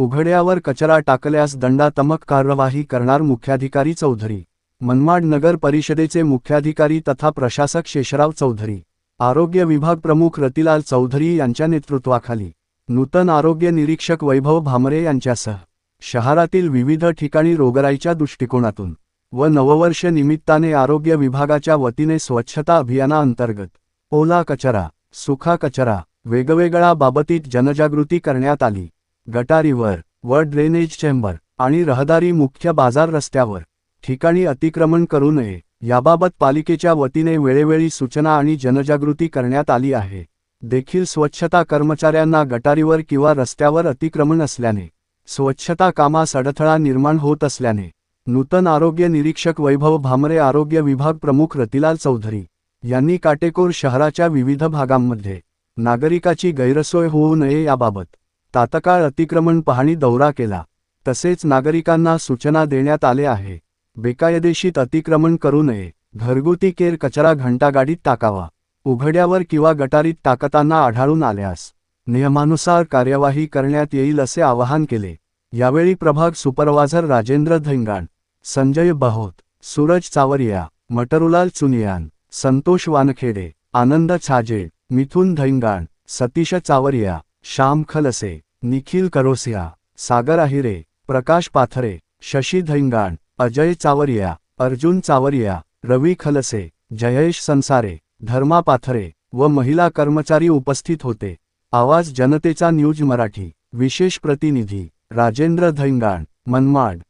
उघड्यावर कचरा टाकल्यास दंडात्मक कार्यवाही करणार मुख्याधिकारी चौधरी. मनमाड नगर परिषदेचे मुख्याधिकारी तथा प्रशासक शेषराव चौधरी. आरोग्य विभाग प्रमुख रतिलाल चौधरी यांच्या नेतृत्वाखाली. नूतन आरोग्य निरीक्षक वैभव भामरे यांच्यासह. शहरातील विविध ठिकाणी रोगराईच्या दृष्टिकोनातून. व नववर्ष निमित्ताने आरोग्य विभागाच्या वतीने स्वच्छता अभियानाअंतर्गत. ओला कचरा सुखा कचरा वेगवेगळ्या बाबतीत जनजागृती करण्यात आली. गटारीवर व ड्रेनेज चेंबर आणि रहदारी मुख्य बाजार रस्त्यावर ठिकाणी अतिक्रमण करू नये. याबाबत पालिकेच्या वतीने वेळोवेळी सूचना आणि जनजागृती करण्यात आली आहे. देखील स्वच्छता कर्मचाऱ्यांना गटारीवर किंवा रस्त्यावर अतिक्रमण असल्याने स्वच्छता कामास अडथळा निर्माण होत असल्याने नूतन आरोग्य निरीक्षक वैभव भामरे आरोग्य विभाग प्रमुख रतिलाल चौधरी यांनी काटेकोर शहराच्या विविध भागांमध्ये नागरिकाची गैरसोय होऊ नये याबाबत तात्काळ अतिक्रमण पाहणी दौरा केला. तसेच नागरिकांना सूचना देण्यात आले आहे. बेकायदेशीत अतिक्रमण करू नये. घरगुती केर कचरा घंटागाडीत टाकावा. उघड्यावर किंवा गटारीत टाकताना आढळून आल्यास नियमानुसार कार्यवाही करण्यात येईल असे आवाहन केले. यावेळी प्रभाग सुपरवायझर राजेंद्र धैंगाण संजय बहोत सूरज चावरिया मटरुलाल चुनियान संतोष वानखेडे आनंद छाजे मिथुन धैंगाण सतीश चावरिया श्याम खलसे निखिल करोसिया सागर आहिरे प्रकाश पाथरे शशी धैंगाण अजय चावरिया अर्जुन चावरिया रवी खलसे जयेश संसारे धर्मा पाथरे व महिला कर्मचारी उपस्थित होते. आवाज जनतेचा न्यूज मराठी विशेष प्रतिनिधी राजेंद्र धैंगाण मनमाड.